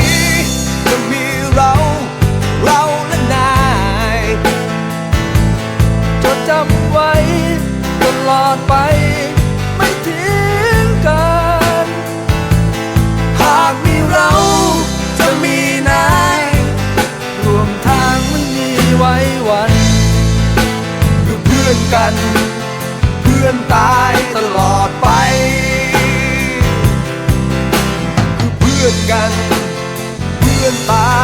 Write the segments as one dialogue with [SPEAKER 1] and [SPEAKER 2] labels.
[SPEAKER 1] ้ เพื่อนตายตลอดไป คือเพื่อนกัน เพื่อนตาย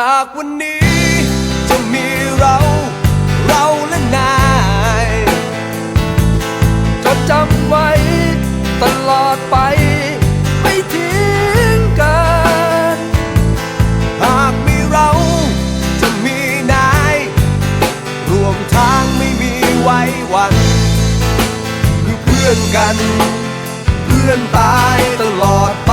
[SPEAKER 1] จากวันนี้จะมีเรา เราและนาย
[SPEAKER 2] จดจำไว้ตลอดไป ไม่ทิ้งกัน
[SPEAKER 1] หากมีเราจะมีนาย รวมทางไม่มีไว้วันคือเพื่อนกัน เพื่อนตายตลอดไป